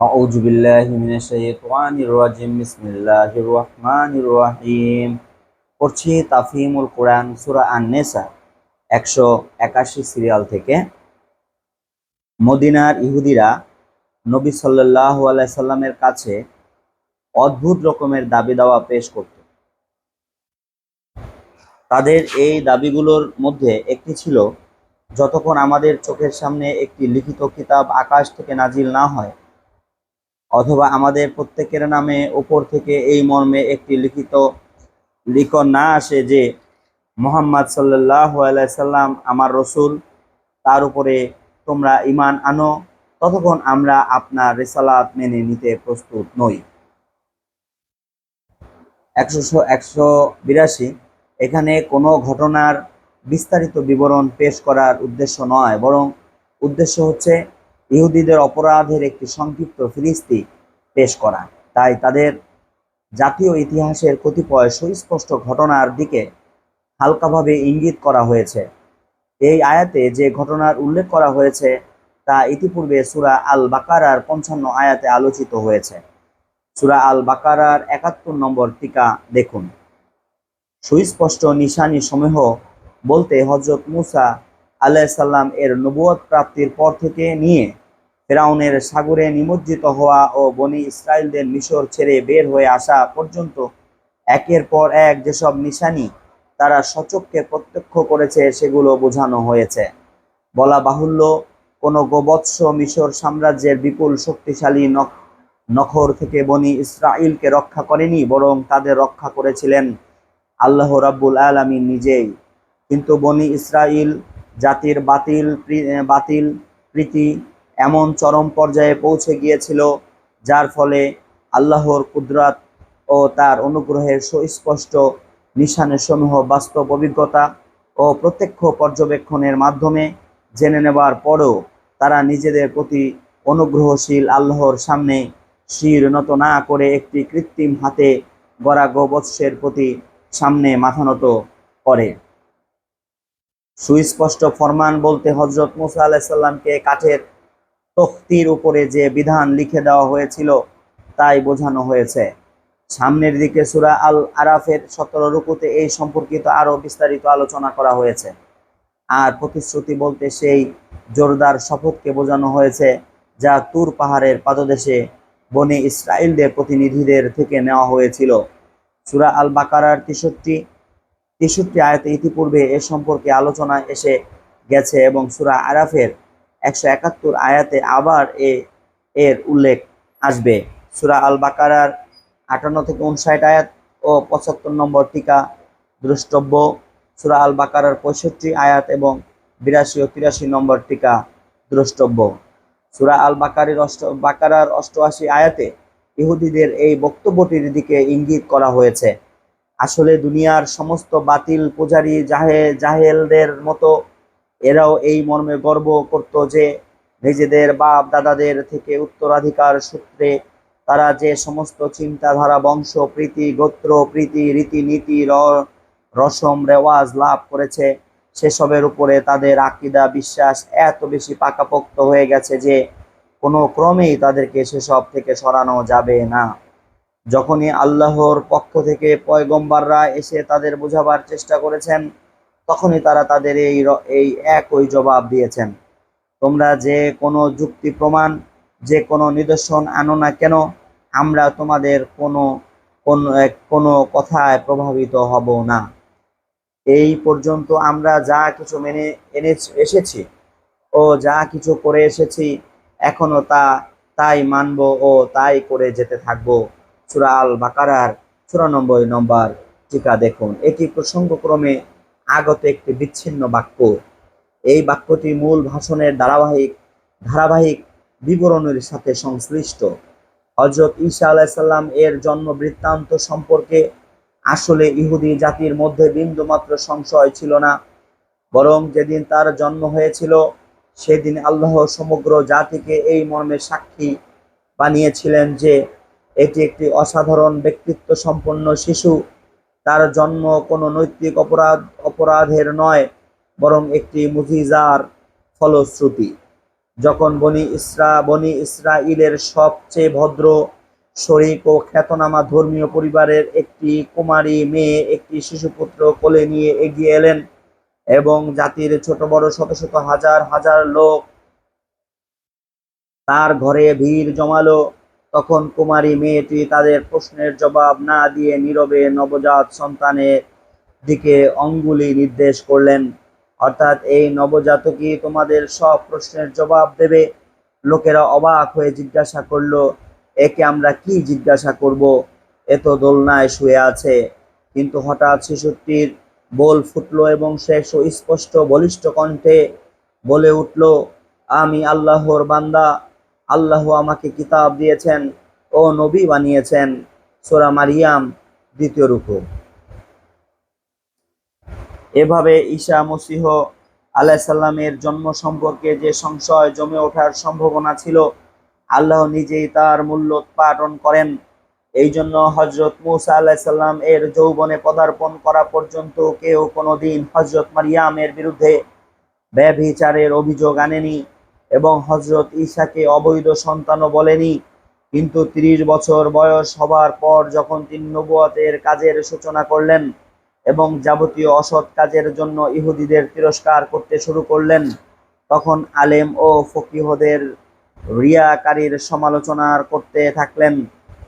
أعوذ بالله من الشيطان الرجيم بسم الله الرحمن الرحيم পড়ছি তাফহিমুল কোরআন সূরা আন-নেসা একশো একাশি সিরিয়াল থেকে মদিনার ইহুদিরা নবী সাল্লাল্লাহু আলাইহি সাল্লামের কাছে অদ্ভুত রকমের দাবি দাওয়া পেশ করত তাদের এই দাবিগুলোর মধ্যে একটি ছিল যতক্ষণ আমাদের চোখের সামনে একটি লিখিত কিতাব আকাশ থেকে নাজিল না হয় অথবা আমাদের প্রত্যেকের নামে উপর থেকে এই মর্মে একটি লিখিত লিখন না আসে যে মোহাম্মদ সাল্লাহ সাল্লাম আমার রসুল, তার উপরে তোমরা ইমান আনো, ততক্ষণ আমরা আপনার রেসালাত মেনে নিতে প্রস্তুত নই। একশো একশো বিরাশি, এখানে কোনো ঘটনার বিস্তারিত বিবরণ পেশ করার উদ্দেশ্য নয়, বরং উদ্দেশ্য হচ্ছে ইহুদিদের অপরাধের একটি সংক্ষিপ্ত ফিরিস্তি পেশ করা। তাই তাদের জাতীয় ইতিহাসের কতিপয় সুস্পষ্ট ঘটনার দিকে হালকাভাবে ইঙ্গিত করা হয়েছে। এই আয়াতে যে ঘটনার উল্লেখ করা হয়েছে, তা ইতিপূর্বে সুরা আল বাকারার পঞ্চান্ন আয়াতে আলোচিত হয়েছে। সুরা আল বাকারার একাত্তর নম্বর টিকা দেখুন। সুস্পষ্ট নিশানি সমূহ বলতে হজরত মুসা আলাইসাল্লাম এর নবুয়ত প্রাপ্তির পর থেকে নিয়ে ফেরাউনের সাগরে নিমজ্জিত হওয়া ও বনি ইসরায়েলদের মিশর ছেড়ে বের হয়ে আসা পর্যন্ত একের পর এক যেসব নিশানি তারা সচককে প্রত্যক্ষ করেছে, সেগুলো বোঝানো হয়েছে। বলা বাহুল্য, কোনো গোবৎস মিশর সাম্রাজ্যের বিপুল শক্তিশালী নখর থেকে বনি ইসরায়েলকে রক্ষা করেনি, বরং তাদের রক্ষা করেছিলেন আল্লাহ রাব্বুল আলমী নিজেই। কিন্তু বনি ইসরায়েল জাতির বাতিল বাতিল প্রীতি এমন চরম পর্যায়ে পৌঁছে গিয়েছিল, যার ফলে আল্লাহর কুদরাত ও তার অনুগ্রহের সুস্পষ্ট নিশানের সমূহ বাস্তব অভিজ্ঞতা ও প্রত্যক্ষ পর্যবেক্ষণের মাধ্যমে জেনে নেবার পরও তারা নিজেদের প্রতি অনুগ্রহশীল আল্লাহর সামনে শির নত না করে একটি কৃত্রিম হাতে গড়া গোবৎসের প্রতি সামনে মাথা নত করে। সুস্পষ্ট ফরমান বলতে হজরত মুসা আলাহিসাল্লামকে কাঠের তখতির উপরে যে বিধান লিখে দেওয়া হয়েছিল, তাই বোঝানো হয়েছে। সামনের দিকে সুরা আল আরাফের সতেরো রুকুতে এই সম্পর্কিত আরও বিস্তারিত আলোচনা করা হয়েছে। আর প্রতিশ্রুতি বলতে সেই জোরদার শপথকে বোঝানো হয়েছে, যা তুর পাহাড়ের পাদদেশে বনে ইসরায়েলদের প্রতিনিধিদের থেকে নেওয়া হয়েছিল। সুরা আল বাকারার তেষট্টি তেষট্টি আয়তে ইতিপূর্বে এ সম্পর্কে আলোচনা এসে গেছে এবং সুরা আরাফের একশো একাত্তর আয়াতে আবার এ, এর উল্লেখ আসবে। সুরা আল বাকারার আটান্ন থেকে উনষাট আয়াত ও পঁচাত্তর নম্বর টিকা দ্রষ্টব্য। সুরা আল বাকারার পঁয়ষট্টি আয়াত এবং বিরাশি ও তিরাশি নম্বর টিকা দ্রষ্টব্য। সুরা আল বাকারের অষ্ট, বাকারার অষ্টআশি আয়াতে ইহুদিদের এই বক্তব্যটির দিকে ইঙ্গিত করা হয়েছে। আসলে দুনিয়ার সমস্ত বাতিল পূজারী জাহে, জাহেলদের মতো এরাও এই মর্মে গর্ব করত যে নিজেদের বাপ দাদাদের থেকে উত্তরাধিকার সূত্রে তারা যে সমস্ত চিন্তাধারা, বংশ, প্রীতি, গোত্র, প্রীতি, রীতিনীতি রসম, রেওয়াজ লাভ করেছে, সেসবের উপরে তাদের আকিদা, বিশ্বাস এত বেশি পাকাপোক্ত হয়ে গেছে যে কোনো ক্রমেই তাদেরকে সেসব থেকে সরানো যাবে না। যখনই আল্লাহর পক্ষ থেকে পয়গম্বাররা এসে তাদের বোঝাবার চেষ্টা করেছেন তখনই তারা তাদের এই এই একই জবাব দিয়েছেন। তোমরা যে কোনো যুক্তি প্রমাণ, যে কোনো নিদর্শন আনো না কেন, আমরা তোমাদের কোনো কোনো কথায় প্রভাবিত হব না। এই পর্যন্ত আমরা যা কিছু মেনে এনে এসেছি ও যা কিছু করে এসেছি, এখনও তা, তাই মানব ও তাই করে যেতে থাকব। সুরা আল বাকারার চুরানব্বই নম্বর টিকা দেখুন। এটি প্রসঙ্গক্রমে আগত একটি বিচ্ছিন্ন বাক্য। এই বাক্যটি মূল ভাষণের ধারাবাহিক ধারাবাহিক বিবরণের সাথে সংশ্লিষ্ট। হজরত ঈসা আলাইসাল্লাম এর জন্ম বৃত্তান্ত সম্পর্কে আসলে ইহুদি জাতির মধ্যে বিন্দুমাত্র সংশয় ছিল না। বরং যেদিন তার জন্ম হয়েছিল, সেদিন আল্লাহ সমগ্র জাতিকে এই মর্মে সাক্ষী বানিয়েছিলেন যে, এটি একটি অসাধারণ ব্যক্তিত্ব সম্পন্ন শিশু তার জন্ম কোনো নৈতিক অপরাধ, অপরাধের নয়, বরং একটি মুজিজার ফলশ্রুতি। যখন বনি ইসরা, বনি ইসরাইলের সবচেয়ে ভদ্র শরিক ও খ্যাতনামা ধর্মীয় পরিবারের একটি কুমারী মেয়ে একটি শিশুপুত্র কোলে নিয়ে এগিয়ে এলেন এবং জাতির ছোট বড় শত শত হাজার হাজার লোক তার ঘরে ভিড় জমালো। তখন কুমারী মেয়েটি তাদের প্রশ্নের জবাব না দিয়ে নীরবে নবজাত সন্তানের দিকে অঙ্গুলি নির্দেশ করলেন। অর্থাৎ এই নবজাতকই তোমাদের সব প্রশ্নের জবাব দেবে। লোকেরা অবাক হয়ে জিজ্ঞাসা করল, একে আমরা কি জিজ্ঞাসা করব? এত দোলনায় শুয়ে আছে। কিন্তু হঠাৎ শিশুটির বোল ফুটলো এবং সে সুস্পষ্ট বলিষ্ঠ কণ্ঠে বলে উঠল, আমি আল্লাহর বান্দা। আল্লাহ আমাকে কিতাব দিয়েছেন ও নবী বানিয়েছেন। সোরা মারিয়াম, দ্বিতীয় রূপ এভাবে ঈশা মসিহ আলাইসাল্লামের জন্ম সম্পর্কে যে সংশয় জমে ওঠার সম্ভাবনা ছিল, আল্লাহ নিজেই তার মূল্য উৎপাদন করেন। এই জন্য হজরত মুসা আলাইসাল্লাম এর যৌবনে পদার্পণ করা পর্যন্ত কেউ কোনোদিন হজরত মারিয়ামের বিরুদ্ধে ব্যভিচারের অভিযোগ আনেনি। এবং হজরত ঈশাকে অবৈধ সন্তানও বলেনি। কিন্তু ত্রিশ বছর বয়স হবার পর যখন তিনি নবুয়তের কাজের সূচনা করলেন এবং যাবতীয় অসৎ কাজের জন্য ইহুদিদের তিরস্কার করতে শুরু করলেন, তখন আলেম ও ফকিহদের রিয়াকারীর সমালোচনা করতে থাকলেন।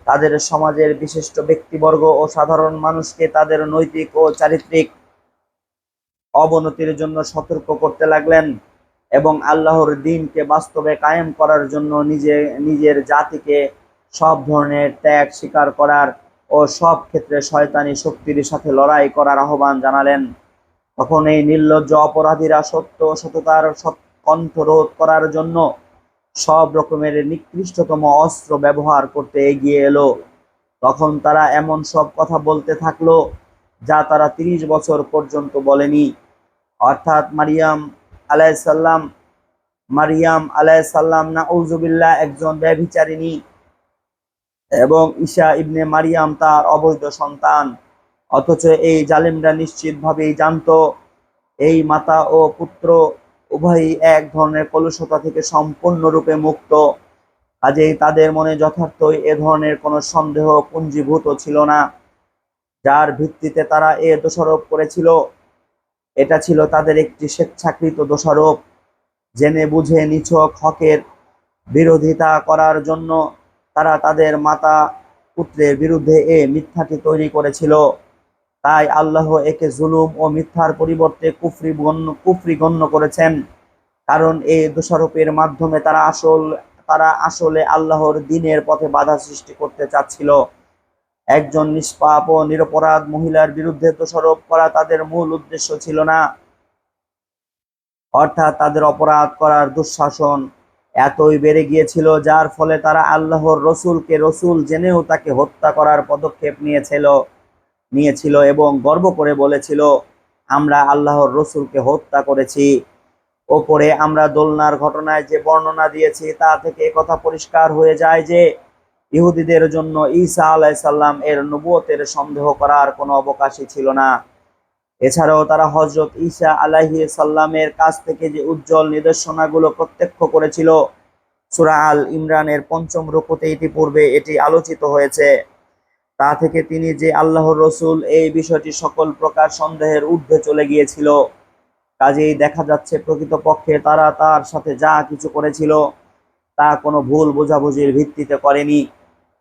তাদের সমাজের বিশিষ্ট ব্যক্তিবর্গ ও সাধারণ মানুষকে তাদের নৈতিক ও চারিত্রিক অবনতির জন্য সতর্ক করতে লাগলেন। এবং আল্লাহর দিনকে বাস্তবে কায়েম করার জন্য নিজে, নিজের জাতিকে সব ধরনের ত্যাগ স্বীকার করার ও সব ক্ষেত্রে শয়তানি শক্তির সাথে লড়াই করার আহ্বান জানালেন। তখন এই নির্লজ্জ অপরাধীরা সত্য সততার কণ্ঠরোধ করার জন্য সব রকমের নিকৃষ্টতম অস্ত্র ব্যবহার করতে এগিয়ে এলো। তখন তারা এমন সব কথা বলতে থাকল যা তারা তিরিশ বছর পর্যন্ত বলেনি। অর্থাৎ মারিয়াম আলাইসাল্লাম মারিয়াম আলাইসাল্লাম না উজুবিল্লাহ একজন ব্যভিচারিণী এবং ঈশা ইবনে মারিয়াম তার অবৈধ সন্তান। অথচ এই জালিমরা নিশ্চিতভাবেই জানত, এই মাতা ও পুত্র উভয়ই এক ধরনের কলুষতা থেকে সম্পূর্ণরূপে মুক্ত। কাজেই তাদের মনে যথার্থই এ ধরনের কোনো সন্দেহ পুঞ্জীভূত ছিল না, যার ভিত্তিতে তারা এ দোষারোপ করেছিল। এটা ছিল তাদের একটি স্বেচ্ছাকৃত দোষারোপ। জেনে বুঝে নিছক হকের বিরোধিতা করার জন্য তারা তাদের মাতা পুত্রের বিরুদ্ধে এ মিথ্যাটি তৈরি করেছিল। তাই আল্লাহ একে জুলুম ও মিথ্যার পরিবর্তে কুফরি গণ্য কুফরি গণ্য করেছেন। কারণ এই দোষারোপের মাধ্যমে তারা আসল, তারা আসলে আল্লাহর দিনের পথে বাধা সৃষ্টি করতে চাচ্ছিল। একজন নিষ্পাপ ও নিরপরাধ মহিলার বিরুদ্ধে দোষারোপ করা তাদের মূল উদ্দেশ্য ছিল না। অর্থাৎ তাদের অপরাধ করার দুঃশাসন এতই বেড়ে গিয়েছিল, যার ফলে তারা আল্লাহর রসুলকে রসুল জেনেও তাকে হত্যা করার পদক্ষেপ নিয়েছিল নিয়েছিল এবং গর্ব করে বলেছিল, আমরা আল্লাহর রসুলকে হত্যা করেছি। ওপরে আমরা দোলনার ঘটনায় যে বর্ণনা দিয়েছি, তা থেকে কথা পরিষ্কার হয়ে যায় যে ইহুদিদের জন্য ঈসা আলাইসাল্লাম এর নবুয়তের সন্দেহ করার কোনো অবকাশই ছিল না। এছাড়াও তারা হজরত ঈসা আলাহি সাল্লামের কাছ থেকে যে উজ্জ্বল নিদর্শনাগুলো প্রত্যক্ষ করেছিল, সুরা আল ইমরানের পঞ্চম রূপতে ইতিপূর্বে এটি আলোচিত হয়েছে। তা থেকে তিনি যে আল্লাহর রসুল, এই বিষয়টি সকল প্রকার সন্দেহের ঊর্ধ্বে চলে গিয়েছিল। কাজেই দেখা যাচ্ছে প্রকৃতপক্ষে তারা তার সাথে যা কিছু করেছিল তা কোনো ভুল বোঝাবুঝির ভিত্তিতে করেনি।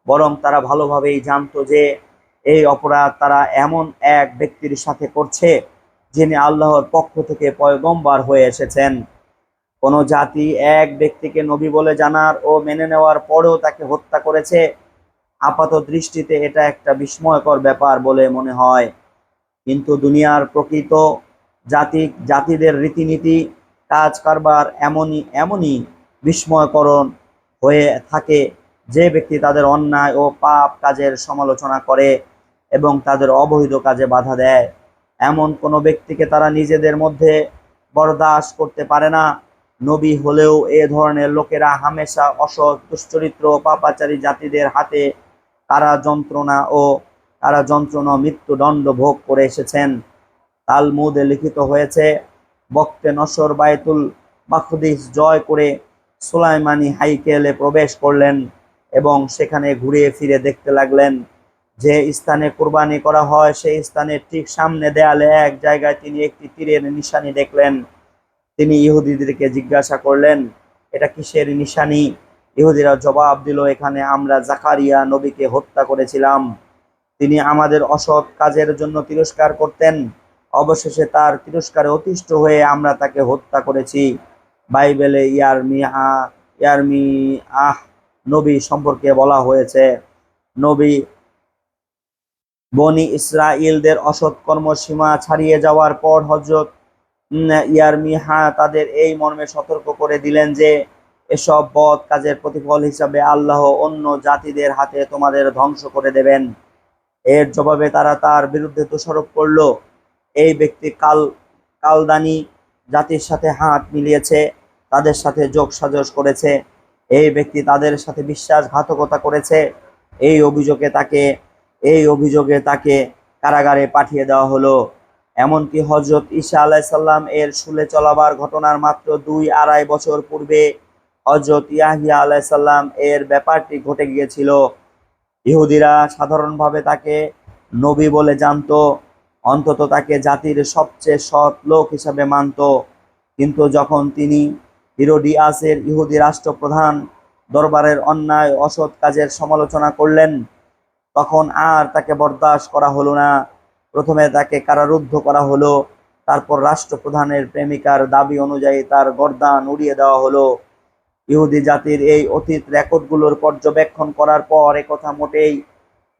বরং তারা ভালোভাবেই জানতো যে এই অপরাধ তারা এমন এক ব্যক্তির সাথে করছে যিনি আল্লাহর পক্ষ থেকে পয়গম্বার হয়ে এসেছেন। কোনো জাতি এক ব্যক্তিকে নবী বলে জানার ও মেনে নেওয়ার পরেও তাকে হত্যা করেছে, আপাত দৃষ্টিতে এটা একটা বিস্ময়কর ব্যাপার বলে মনে হয়। কিন্তু দুনিয়ার প্রকৃত জাতি, জাতিদের রীতিনীতি, কাজ কারবার এমনই এমনই বিস্ময়করণ হয়ে থাকে যে ব্যক্তি তাদের অন্যায় ও পাপ কাজের সমালোচনা করে এবং তাদের অবৈধ কাজে বাধা দেয়, এমন কোনো ব্যক্তিকে তারা নিজেদের মধ্যে বরদাস্ত করতে পারে না। নবী হলেও এ ধরনের লোকেরা হামেশা অসৎ, দুশ্চরিত্র, পাপাচারী জাতিদের হাতে তারা যন্ত্রণা ও তারা যন্ত্রণা মৃত্যুদণ্ড ভোগ করে এসেছেন। তালমুদে লিখিত হয়েছে, বক্তে নসর বায়তুল মাকদিস জয় করে সুলাইমানি হাইকেলে প্রবেশ করলেন। এবং সেখানে ঘুরে ফিরে দেখতে লাগলেন যে স্থানে কোরবানি করা হয়, সেই স্থানের ঠিক সামনে দেয়ালে এক জায়গায় তিনি একটি তীরের নিশানি দেখলেন। তিনি ইহুদিদেরকে জিজ্ঞাসা করলেন, এটা কিসের নিশানি? ইহুদিরা জবাব দিল, এখানে আমরা জাকারিয়া নবীকে হত্যা করেছিলাম। তিনি আমাদের অসৎ কাজের জন্য তিরস্কার করতেন। অবশেষে তার তিরস্কারে অতিষ্ঠ হয়ে আমরা তাকে হত্যা করেছি। বাইবেলে ইয়ারমি আ, ইয়ারমি আহ নবী সম্পর্কে বলা হয়েছে, নবী বনি ইসরায়েলদের অসৎ কর্মসীমা ছাড়িয়ে যাওয়ার পর হজরত ইয়ারমিহা তাদের এই মর্মে সতর্ক করে দিলেন যে, এসব বদ কাজের প্রতিফল হিসাবে আল্লাহ অন্য জাতিদের হাতে তোমাদের ধ্বংস করে দেবেন। এর জবাবে তারা তার বিরুদ্ধে দোষারোপ করল। এই ব্যক্তি কাল, কালদানি জাতির সাথে হাত মিলিয়েছে, তাদের সাথে যোগ সাজস করেছে। এই ব্যক্তি তাদের সাথে বিশ্বাসঘাতকতা করেছে। এই অভিযোগে তাকে, এই অভিযোগে তাকে কারাগারে পাঠিয়ে দেওয়া হলো। এমনকি হজরত ঈসা আলাইসাল্লাম এর শুলে চলাবার ঘটনার মাত্র দুই আড়াই বছর পূর্বে হজরত ইয়াহিয়া আলাইসাল্লাম এর ব্যাপারটি ঘটে গিয়েছিল। ইহুদিরা সাধারণভাবে তাকে নবী বলে জানতো, অন্তত তাকে জাতির সবচেয়ে সৎ লোক হিসাবে মানত। কিন্তু যখন তিনি হিরোডিয়াসের ইহুদি রাষ্ট্রপ্রধান দরবারের অন্যায় অসৎ কাজের সমালোচনা করলেন। তখন আর তাকে বরদাস্ত করা হলো না। প্রথমে তাকে কারারুদ্ধ করা হলো। তারপর রাষ্ট্রপ্রধানের প্রেমিকার দাবি অনুযায়ী তার গর্দান উড়িয়ে দেওয়া হলো। ইহুদি জাতির এই অতীত রেকর্ডগুলোর পর্যবেক্ষণ করার পর কথা মোটেই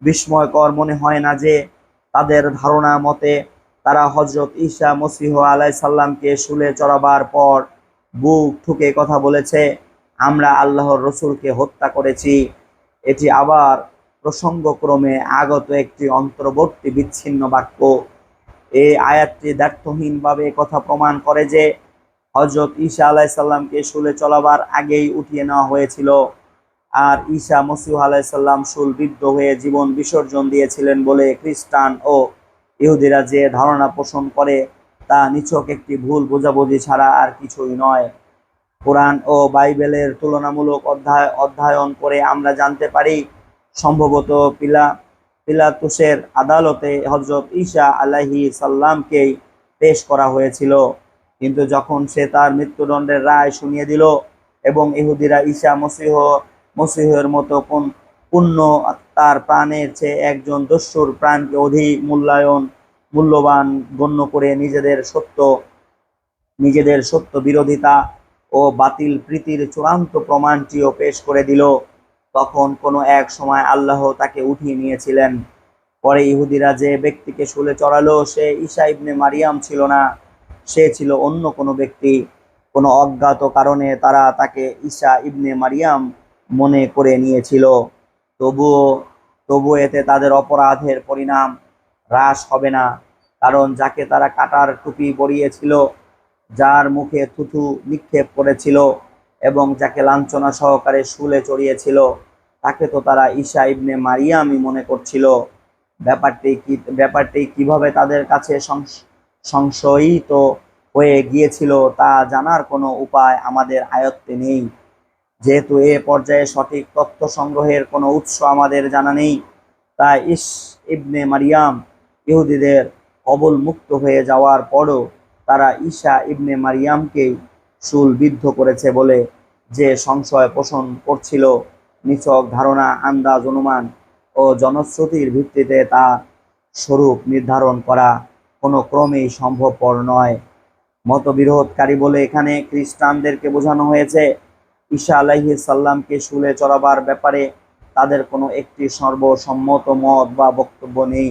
বিস্ময়কর মনে হয় না যে তাদের ধারণা মতে তারা হজরত ঈশা মসিহ আলাই সাল্লামকে শুলে চড়াবার পর বুক ঠুকে কথা বলেছে, আমরা আল্লাহর রসুলকে হত্যা করেছি। এটি আবার প্রসঙ্গক্রমে আগত একটি অন্তর্বর্তী বিচ্ছিন্ন বাক্য। এই আয়াতটি দ্ব্যর্থহীনভাবে কথা প্রমাণ করে যে হজরত ঈসা আলাইসাল্লামকে শুলে চলাবার আগেই উঠিয়ে নেওয়া হয়েছিল। আর ঈসা মসিহ আলাইসাল্লাম শুল বিদ্ধ হয়ে জীবন বিসর্জন দিয়েছিলেন বলে খ্রিস্টান ও ইহুদিরা যে ধারণা পোষণ করে তা নিছক একটি ভুল বোঝাবুঝি ছাড়া আর কিছুই নয়। কোরআন ও বাইবেলের তুলনামূলক অধ্যায় অধ্যয়ন করে আমরা জানতে পারি, সম্ভবত পিলা পিলাতুসের আদালতে হজরত ঈশা আলাহি সাল্লামকেই পেশ করা হয়েছিল। কিন্তু যখন সে তার মৃত্যুদণ্ডের রায় শুনিয়ে দিল এবং ইহুদিরা ঈশা মসিহ মসিহের মতো পূর্ণ তার প্রাণের চেয়ে একজন দস্যুর প্রাণকে অধিক মূল্যায়ন মূল্যবান গণ্য করে নিজেদের সত্য নিজেদের সত্য বিরোধিতা ও বাতিল প্রীতির চূড়ান্ত প্রমাণটিও পেশ করে দিল। তখন কোনো এক সময় আল্লাহ তাকে উঠিয়ে নিয়েছিলেন। পরে ইহুদিরা যে ব্যক্তিকে শুলে চড়ালো, সে ঈশা ইবনে মারিয়াম ছিল না। সে ছিল অন্য কোনো ব্যক্তি। কোনো অজ্ঞাত কারণে তারা তাকে ঈশা ইবনে মারিয়াম মনে করে নিয়েছিল। তবুও তবু এতে তাদের অপরাধের পরিণাম হ্রাস হবে না। কারণ যাকে তারা কাটার টুপি পরিয়েছিল, যার মুখে থুথু নিক্ষেপ করেছিল এবং যাকে লাঞ্ছনা সহকারে শুলে চড়িয়েছিল, তাকে তো তারা ঈশা ইবনে মারিয়ামই মনে করছিল। ব্যাপারটি কি, ব্যাপারটি কীভাবে তাদের কাছে সংশয়িত হয়ে গিয়েছিল তা জানার কোনো উপায় আমাদের আয়ত্তে নেই। যেহেতু এ পর্যায়ে সঠিক তথ্য সংগ্রহের কোনো উৎস আমাদের জানা নেই, তাই ইস ইবনে মারিয়াম ইহুদিদের কবল মুক্ত হয়ে যাওয়ার পরও তারা ঈশা ইবনে মারিয়ামকেই বিদ্ধ করেছে বলে যে সংশয় পোষণ করছিল। নিছক ধারণা, আন্দাজ, অনুমান ও জনশ্রুতির ভিত্তিতে তা স্বরূপ নির্ধারণ করা কোনো ক্রমেই সম্ভবপর নয়। মতবিরোধকারী বলে এখানে খ্রিস্টানদেরকে বোঝানো হয়েছে, ঈশা আলাইহি সাল্লামকে শুলে চড়াবার ব্যাপারে তাদের কোনো একটি সর্বসম্মত মত বা বক্তব্য নেই।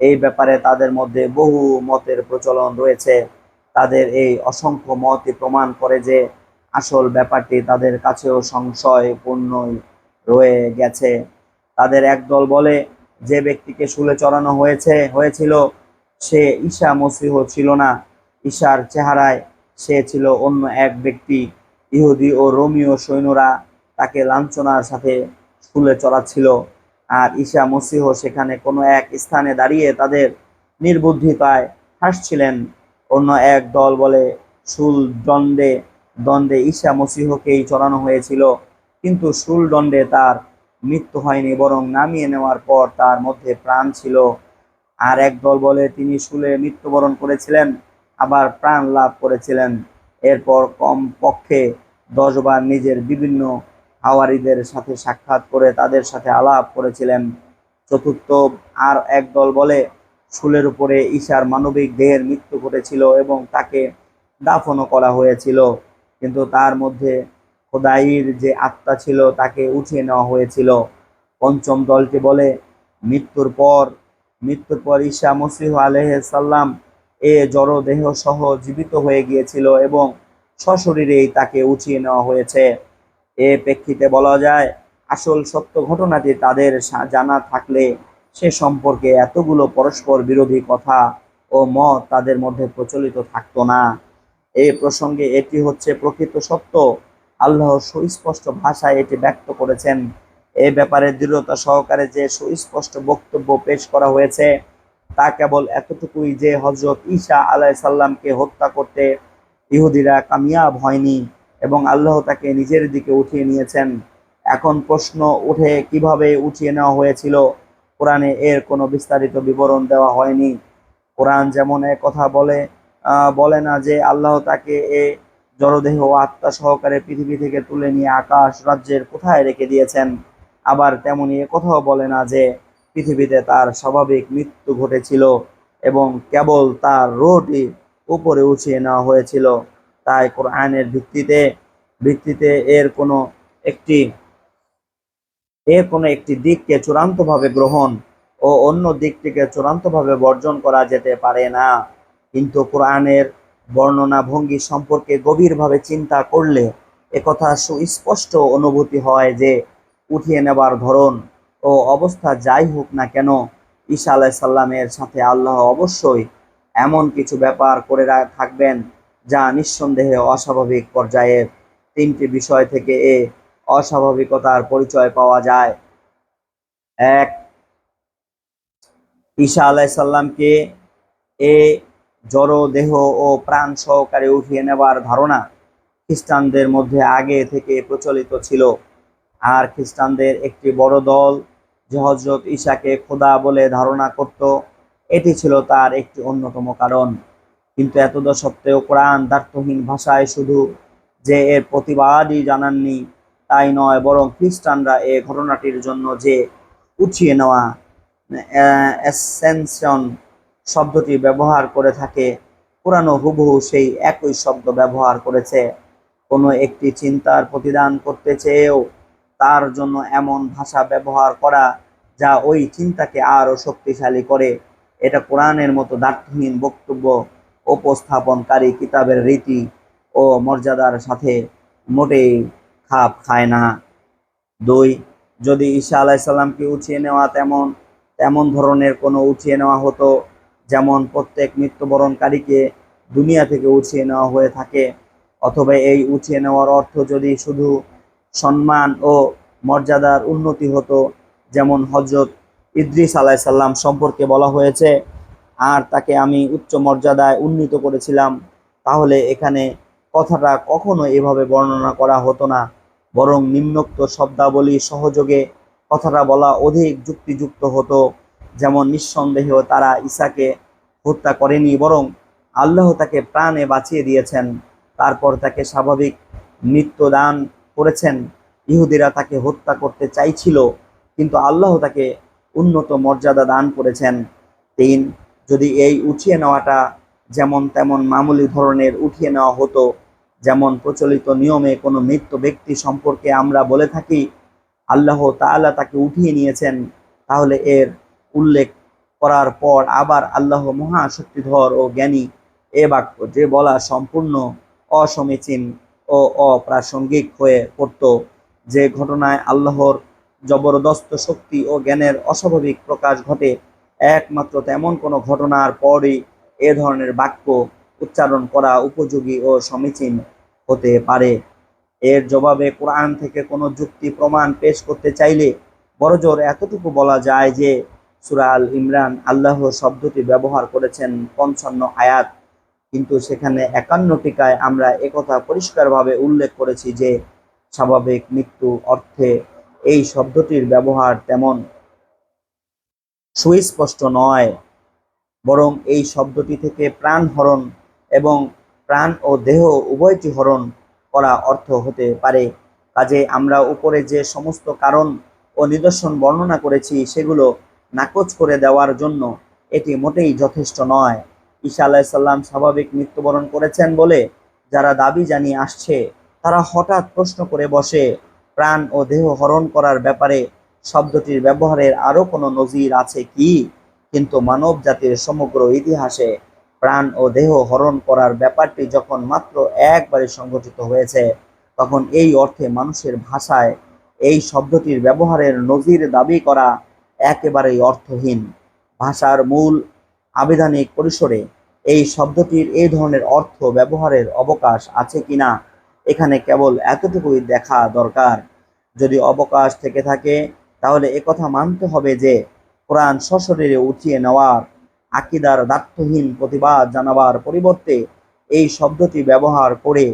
এই ব্যাপারে তাদের মধ্যে বহু মতের প্রচলন রয়েছে। তাদের এই অসংখ্য মতই প্রমাণ করে যে আসল ব্যাপারটি তাদের কাছেও সংশয়পূর্ণই রয়ে গেছে। তাদের একদল বলে, যে ব্যক্তিকে শুলে চড়ানো হয়েছে, হয়েছিল, সে ঈশা মসিহ ছিল না। ঈশার চেহারায় সে ছিল অন্য এক ব্যক্তি। ইহুদি ও রোমিও সৈন্যরা তাকে লাঞ্ছনার সাথে শুলে চড়াচ্ছিল। আর ঈশা মসিহ সেখানে কোনো এক স্থানে দাঁড়িয়ে তাদের নির্বুদ্ধিতায় হাসছিলেন। অন্য এক দল বলে শুল দণ্ডে দণ্ডে ঈশা মসিহকেই চড়ানো হয়েছিল। কিন্তু শুল দণ্ডে তার মৃত্যু হয়নি, বরং নামিয়ে নেওয়ার পর তার মধ্যে প্রাণ ছিল। আর এক দল বলে, তিনি শুলে মৃত্যুবরণ করেছিলেন, আবার প্রাণ লাভ করেছিলেন। এরপর কম পক্ষে দশবার নিজের বিভিন্ন হাওয়ারিদের সাথে সাক্ষাৎ করে তাদের সাথে আলাপ করেছিলেন। চতুর্থ আর একদল বলে শুলের উপরে ঈশার মানবিক দেহের মৃত্যু ঘটেছিল এবং তাকে দাফনও করা হয়েছিল। কিন্তু তার মধ্যে খোদাইর যে আত্মা ছিল তাকে উঠিয়ে নেওয়া হয়েছিল। পঞ্চম দলটি বলে, মৃত্যুর পর মৃত্যুর পর ঈশা মসিহ আলহাম এ জড় দেহ সহ জীবিত হয়ে গিয়েছিল এবং সশরীরেই তাকে উঠিয়ে নেওয়া হয়েছে। এ প্রেক্ষিতে বলা যায়, আসল সত্য ঘটনাটি তাদের জানা থাকলে সে সম্পর্কে এতগুলো পরস্পর বিরোধী কথা ও মত তাদের মধ্যে প্রচলিত থাকতো না। এই প্রসঙ্গে এটি হচ্ছে প্রকৃত সত্য। আল্লাহ সুস্পষ্ট ভাষায় এটি ব্যক্ত করেছেন। এ ব্যাপারে দৃঢ়তা সহকারে যে সুস্পষ্ট বক্তব্য পেশ করা হয়েছে, তা কেবল এতটুকুই যে হজরত ঈশা আলাই সাল্লামকে হত্যা করতে ইহুদিরা কামিয়াব হয়নি। এবং আল্লাহ তাকে নিজের দিকে উঠিয়ে নিয়েছেন। এখন প্রশ্ন উঠে কীভাবে উঠিয়ে নেওয়া হয়েছিল? কোরআনে এর কোনো বিস্তারিত বিবরণ দেওয়া হয়নি। কোরআন যেমন এ কথা বলে বলে না যে আল্লাহ তাকে এ জড়দেহ আত্মা সহকারে পৃথিবী থেকে তুলে নিয়ে আকাশ রাজ্যের কোথায় রেখে দিয়েছেন। আবার তেমনি এ কথাও বলে না যে পৃথিবীতে তার স্বাভাবিক মৃত্যু ঘটেছিল এবং কেবল তার রোহটি উপরে উঠিয়ে নেওয়া হয়েছিল। তাই কোরআনের ভিত্তিতে ভিত্তিতে এর কোনো একটি, এর কোনো একটি দিককে চূড়ান্তভাবে গ্রহণ ও অন্য দিকটিকে চূড়ান্তভাবে বর্জন করা যেতে পারে না। কিন্তু কোরআনের বর্ণনা ভঙ্গি সম্পর্কে গভীরভাবে চিন্তা করলে একথা সুস্পষ্ট অনুভূতি হয় যে উঠিয়ে নেবার ধরন ও অবস্থা যাই হোক না কেন, ঈসা আলাহ সাল্লামের সাথে আল্লাহ অবশ্যই এমন কিছু ব্যাপার করে থাকবেন যা নিঃসন্দেহে অস্বাভাবিক পর্যায়ের তিনটি বিষয় থেকে এ অস্বাভাবিকতার পরিচয় পাওয়া যায়। এক ঈশা আলাহ সাল্লামকে এ জড় দেহ ও প্রাণ সহকারে উঠিয়ে নেবার ধারণা খ্রিস্টানদের মধ্যে আগে থেকে প্রচলিত ছিল। আর খ্রিস্টানদের একটি বড় দল যে হজরত ঈশাকে খোদা বলে ধারণা করত, এটি ছিল তার একটি অন্যতম কারণ। কিন্তু এতদ সত্ত্বেও কোরআন দ্বার্থহীন ভাষায় শুধু যে এর প্রতিবাদই জানাননি, তাই নয়, বরং খ্রিস্টানরা এ ঘটনাটির জন্য যে উঠিয়ে নেওয়া অ্যাসেনশন শব্দটি ব্যবহার করে থাকে পুরানো হুবহু সেই একই শব্দ ব্যবহার করেছে। কোনো একটি চিন্তার প্রতিদান করতে চেয়েও তার জন্য এমন ভাষা ব্যবহার করা যা ওই চিন্তাকে আরও শক্তিশালী করে, এটা কোরআনের মতো দার্থহীন বক্তব্য উপস্থাপনকারী কিতাবের রীতি ও মর্যাদার সাথে মোটেই খাপ খায় না। দুই, যদি ঈশা আলাইসাল্লামকে উঠিয়ে নেওয়া তেমন তেমন ধরনের কোনো উঠিয়ে নেওয়া হতো, যেমন প্রত্যেক মৃত্যুবরণকারীকে দুনিয়া থেকে উঠিয়ে নেওয়া হয়ে থাকে, অথবা এই উঠিয়ে নেওয়ার অর্থ যদি শুধু সম্মান ও মর্যাদার উন্নতি হতো, যেমন হজরত ইদ্রিস আলাইসাল্লাম সম্পর্কে বলা হয়েছে আর তাকে আমি উচ্চ মর্যাদায় উন্নীত করেছিলাম, তাহলে এখানে কথাটা কখনো এভাবে বর্ণনা করা হতো না। বরং নিম্নোক্ত শব্দাবলী সহযোগে কথাটা বলা অধিক যুক্তিযুক্ত হতো। যেমন নিঃসন্দেহ তারা ঈসাকে হত্যা করেনি, বরং আল্লাহ তাকে প্রাণে বাঁচিয়ে দিয়েছেন। তারপর তাকে স্বাভাবিক মৃত্যু দান করেছেন। ইহুদিরা তাকে হত্যা করতে চাইছিল, কিন্তু আল্লাহ তাকে উন্নত মর্যাদা দান করেছেন। তিন যদি এই উঠিয়ে নেওয়াটা যেমন তেমন মামুলি ধরনের উঠিয়ে নেওয়া হতো, যেমন প্রচলিত নিয়মে কোনো মৃত ব্যক্তি সম্পর্কে আমরা বলে থাকি, আল্লাহ তাআলা তাকে উঠিয়ে নিয়েছেন, তাহলে এর উল্লেখ করার পর আবার আল্লাহ মহাশক্তিধর ও জ্ঞানী এ বাক্য যে বলা সম্পূর্ণ অসমীচীন ও অপ্রাসঙ্গিক হয়ে পড়ত, যে ঘটনায় আল্লাহর জবরদস্ত শক্তি ও জ্ঞানের অস্বাভাবিক প্রকাশ ঘটে একমাত্র তেমন কোনো ঘটনার পরই এ ধরনের বাক্য উচ্চারণ করা উপযোগী ও সমীচীন হতে পারে। এর জবাবে কোরআন থেকে কোনো যুক্তি প্রমাণ পেশ করতে চাইলে বড়জোর এতটুকু বলা যায় যে সূরা আল ইমরান আল্লাহ শব্দটি ব্যবহার করেছেন পঞ্চান্ন আয়াত। কিন্তু সেখানে একান্ন টিকায় আমরা একথা পরিষ্কারভাবে উল্লেখ করেছি যে স্বাভাবিক মৃত্যু অর্থে এই শব্দটির ব্যবহার তেমন সুস্পষ্ট নয়, বরং এই শব্দটি থেকে প্রাণ হরণ এবং প্রাণ ও দেহ উভয়টি হরণ করা অর্থ হতে পারে। কাজে আমরা উপরে যে সমস্ত কারণ ও নিদর্শন বর্ণনা করেছি, সেগুলো নাকচ করে দেওয়ার জন্য এটি মোটেই যথেষ্ট নয়। ঈশা আলাহিসাল্লাম স্বাভাবিক মৃত্যুবরণ করেছেন বলে যারা দাবি জানিয়ে আসছে, তারা হঠাৎ প্রশ্ন করে বসে, প্রাণ ও দেহ হরণ করার ব্যাপারে শব্দটির ব্যবহারের আরও কোনো নজির আছে কি? কিন্তু মানব জাতির সমগ্র ইতিহাসে প্রাণ ও দেহ হরণ করার ব্যাপারটি যখন মাত্র একবারে সংঘটিত হয়েছে, তখন এই অর্থে মানুষের ভাষায় এই শব্দটির ব্যবহারের নজির দাবি করা একেবারেই অর্থহীন। ভাষার মূল আবেদানিক পরিসরে এই শব্দটির এই ধরনের অর্থ ব্যবহারের অবকাশ আছে কিনা এখানে কেবল এতটুকুই দেখা দরকার। যদি অবকাশ থেকে থাকে তাহলে একথা মানতে হবে যে কোরআন সশরীরে উঠিয়ে নেওয়ার আকিদার দার্থহীন প্রতিবাদ জানাবার পরিবর্তে এই শব্দটি ব্যবহার করে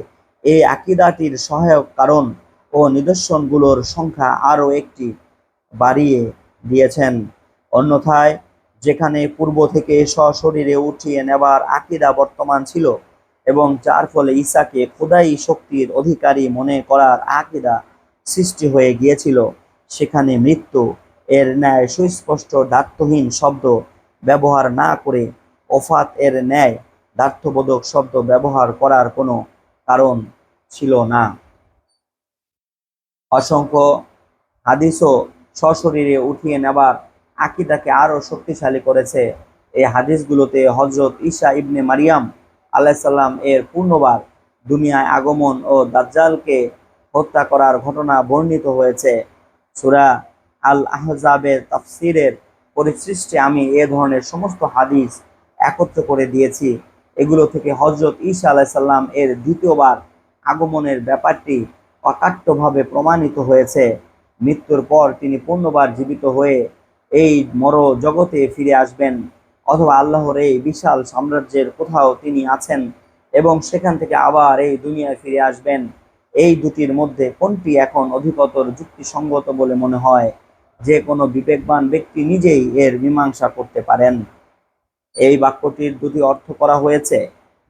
এই আকিদাটির সহায়ক কারণ ও নিদর্শনগুলোর সংখ্যা আরও একটি বাড়িয়ে দিয়েছেন। অন্যথায় যেখানে পূর্ব থেকে সশরীরে উঠিয়ে নেবার আকিদা বর্তমান ছিল এবং যার ফলে ঈসাকে খোদাই শক্তির অধিকারী মনে করার আকিদা সৃষ্টি হয়ে গিয়েছিল। সেখানে মৃত্যু। এর ন্যায় সুস্পষ্ট দার্থহীন শব্দ ব্যবহার না করে ওফাত এর ন্যায় দার্থবোধক শব্দ ব্যবহার করার কোনো কারণ ছিল না। অসংখ্য হাদিসও সশরীরে উঠিয়ে নেবার আকিদাকে আরও শক্তিশালী করেছে। এই হাদিসগুলোতে হজরত ঈশা ইবনে মারিয়াম আলাইসাল্লাম এর পূর্ণবার দুনিয়ায় আগমন ও দাজ্জালকে হত্যা করার ঘটনা বর্ণিত হয়েছে। সুরা আল আহজাবের তাফসিরের পরিসৃষ্টে আমি এ ধরনের সমস্ত হাদিস একত্র করে দিয়েছি। এগুলো থেকে হজরত ঈসা আলাইসাল্লাম এর দ্বিতীয়বার আগমনের ব্যাপারটি অকাট্যভাবে প্রমাণিত হয়েছে। মৃত্যুর পর তিনি পূর্ণবার জীবিত হয়ে এই মর জগতে ফিরে আসবেন। অথবা আল্লাহর এই বিশাল সাম্রাজ্যের কোথাও তিনি আছেন এবং সেখান থেকে আবার এই দুনিয়ায় ফিরে আসবেন। এই দুটির মধ্যে কোনটি এখন অধিকতর যুক্তিসঙ্গত বলে মনে হয়? যে কোনো বিবেকবান ব্যক্তি নিজেই এর মীমাংসা করতে পারেন। এই বাক্যটির দুটি অর্থ করা হয়েছে।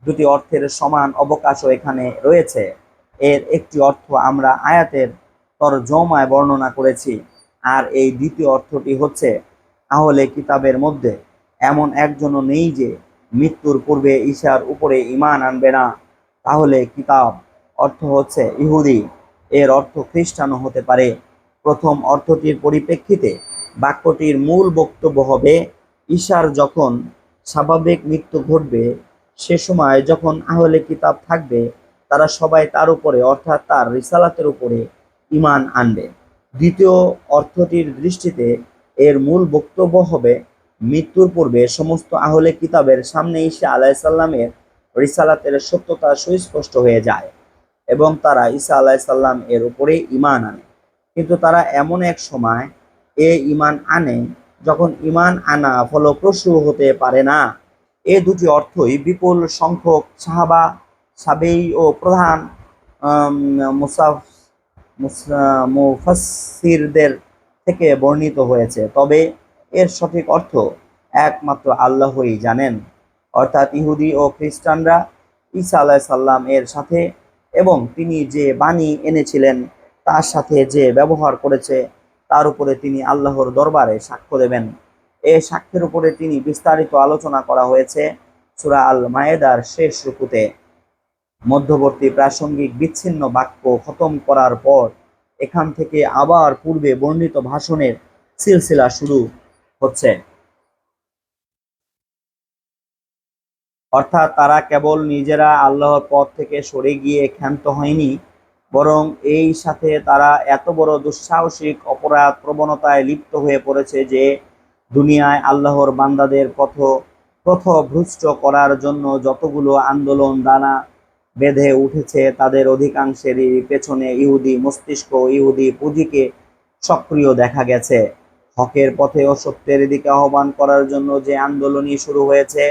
দুটি অর্থের সমান অবকাশও এখানে রয়েছে। এর একটি অর্থ আমরা আয়াতের তরজমায় বর্ণনা করেছি। আর এই দ্বিতীয় অর্থটি হচ্ছে, আহলে কিতাবের মধ্যে এমন একজনও নেই যে মৃত্যুর পূর্বে ঈশার উপরে ইমান আনবে না। তাহলে কিতাব অর্থ হচ্ছে ইহুদি। এর অর্থ খ্রিস্টানও হতে পারে। প্রথম অর্থটির পরিপ্রেক্ষিতে বাক্যটির মূল বক্তব্য হবে, ঈশার যখন স্বাভাবিক মৃত্যু ঘটবে, সে সময় যখন আহলে কিতাব থাকবে, তারা সবাই তার উপরে, অর্থাৎ তার রিসালাতের উপরে ইমান আনবে। দ্বিতীয় অর্থটির দৃষ্টিতে এর মূল বক্তব্য হবে, মৃত্যুর পূর্বে সমস্ত আহলে কিতাবের সামনে ঈশা আলাইসাল্লামের রিসালাতের সত্যতা সুস্পষ্ট হয়ে যায়। এবং তারা ঈসা আলাইসাল্লাম এর উপরে ইমান আনে। কিন্তু তারা এমন এক সময় এ ইমান আনে যখন ইমান আনা ফলপ্রসূ হতে পারে না। এ দুটি অর্থই বিপুল সংখ্যক সাহাবা, সাবেই ও প্রধান মুসাফ মুফাসিরদের থেকে বর্ণিত হয়েছে। তবে এর সঠিক অর্থ একমাত্র আল্লাহই জানেন। অর্থাৎ ইহুদি ও খ্রিস্টানরা ঈসা আলাহ সাল্লাম এর সাথে এবং তিনি যে বাণী এনেছিলেন, তার সাথে যে ব্যবহার করেছে, তার উপরে তিনি আল্লাহর দরবারে সাক্ষ্য দেবেন। এ সাক্ষ্যের উপরে তিনি বিস্তারিত আলোচনা করা হয়েছে সুরা আল মায়েদার শেষ রুকুতে। মধ্যবর্তী প্রাসঙ্গিক বিচ্ছিন্ন বাক্য খতম করার পর এখান থেকে আবার পূর্বে বর্ণিত ভাষণের সিলসিলা শুরু হচ্ছে। অর্থাৎ তারা কেবল নিজেরা আল্লাহর পথ থেকে সরে গিয়ে ক্ষান্ত হয়নি, বরং এই সাথে তারা এত বড় দুঃসাহসিক অপরাধ প্রবণতায় লিপ্ত হয়ে পড়েছে যে দুনিয়ায় আল্লাহর বান্দাদের পথ ভ্রষ্ট করার জন্য যতগুলো আন্দোলন দানা বেঁধে উঠেছে, তাদের অধিকাংশেরই পেছনে ইহুদি মস্তিষ্ক, ইহুদি পুঁজিকে সক্রিয় দেখা গেছে। হকের পথে ও সত্যের দিকে আহ্বান করার জন্য যে আন্দোলনই শুরু হয়েছে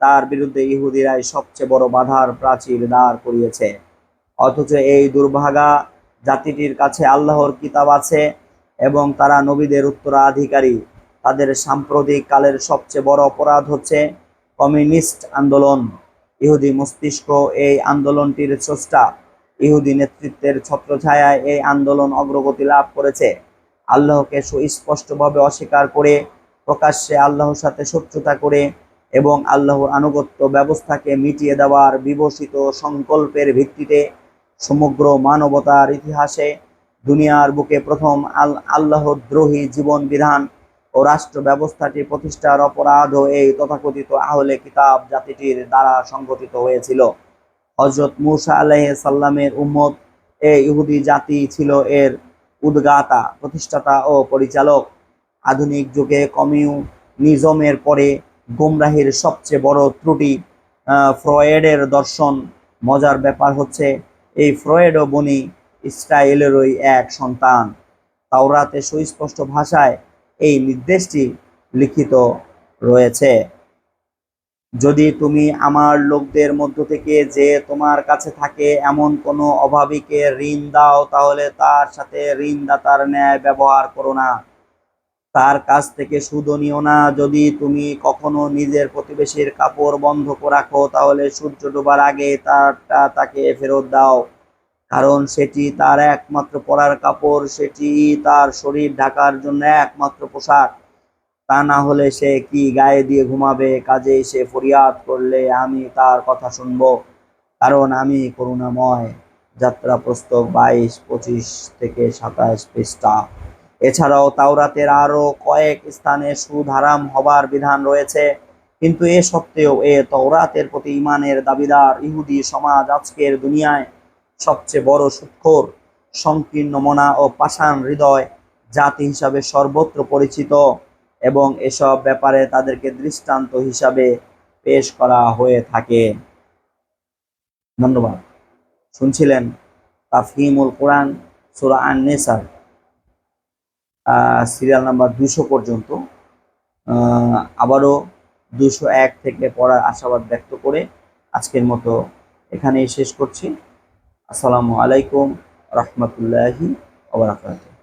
তার বিরুদ্ধে ইহুদিরাই সবচেয়ে বড় বাধার প্রাচীর দাঁড় করিয়েছে। অথচ এই দুর্ভাগা জাতিটির কাছে আল্লাহর কিতাব আছে এবং তারা নবীদের উত্তরাধিকারী। তাদের সাম্প্রতিক কালের সবচেয়ে বড় অপরাধ হচ্ছে কমিউনিস্ট আন্দোলন। ইহুদি মস্তিষ্ক এই আন্দোলনটির স্রষ্টা। ইহুদি নেতৃত্বের ছত্রছায়ায় এই আন্দোলন অগ্রগতি লাভ করেছে। আল্লাহকে সুস্পষ্টভাবে অস্বীকার করে প্রকাশ্যে আল্লাহর সাথে শত্রুতা করে এবং আল্লাহর আনুগত্য ব্যবস্থাকে মিটিয়ে দেওয়ার বিবসিত সংকল্পের ভিত্তিতে সমগ্র মানবতার ইতিহাসে দুনিয়ার বুকে প্রথম আল আল্লাহদ্রোহী জীবন বিধান ও রাষ্ট্র ব্যবস্থাটি প্রতিষ্ঠার অপরাধও এই তথাকথিত আহলে কিতাব জাতিটির দ্বারা সংগঠিত হয়েছিল। হজরত মুসা আলাহ সাল্লামের উম্মত এ ইহুদি জাতি ছিল এর উদ্গাতা, প্রতিষ্ঠাতা ও পরিচালক। আধুনিক যুগে কমিউনিজমের পরে গুমরাহির সবচেয়ে বড় ত্রুটি ফ্রয়েডের দর্শন। মজার ব্যাপার হচ্ছে, এই ফ্রয়েড ও বনি ইসরায়েলেরই এক সন্তান। তাওরাতে সুস্পষ্ট ভাষায় এই নির্দেশটি লিখিত রয়েছে। যদি তুমি আমার লোকদের মধ্য থেকে যে তোমার কাছে থাকে এমন কোনো অভাবীকে ঋণ দাও, তাহলে তার সাথে ঋণদাতার ন্যায় ব্যবহার করো না। তার কাছ থেকে সুদও নিও না। যদি তুমি কখনো নিজের প্রতিবেশীর কাপড় বন্ধ রাখো, তাহলে সূর্য ডোবার আগে তারটা তাকে ফেরত দাও। কারণ সেটি তার একমাত্র পরার কাপড়, সেটি তার শরীর ঢাকার জন্য একমাত্র পোশাক। তা না হলে সে কি গায়ে দিয়ে ঘুমাবে? কাজেই সে ফরিয়াদ করলে আমি তার কথা শুনব। কারণ আমি করুণাময়। যাত্রা পুস্তক বাইশ, পঁচিশ থেকে সাতাশ পৃষ্ঠা। এছাড়াও তাওরাতের আরও কয়েক স্থানে সুদ হারাম হবার বিধান রয়েছে। কিন্তু এ সত্ত্বেও এ তওরাতের প্রতি ইমানের দাবিদার ইহুদি সমাজ আজকের দুনিয়ায় সবচেয়ে বড় সুৎখোর, সংকীর্ণ মনা ও পাষাণ হৃদয়, জাতি হিসাবে সর্বত্র পরিচিত এবং এসব ব্যাপারে তাদেরকে দৃষ্টান্ত হিসাবে পেশ করা হয়ে থাকে। ধন্যবাদ। শুনছিলেন তাফহিমুল কোরআন, সুরা আন নেসার সিরিয়াল নাম্বার দুশো পর্যন্ত। আবারও দুশো এক থেকে পড়ার আশাবাদ ব্যক্ত করে আজকের মতো এখানেই শেষ করছি। আসসালামু আলাইকুম, রহমতুল্লাহি ওবরাকাতুহ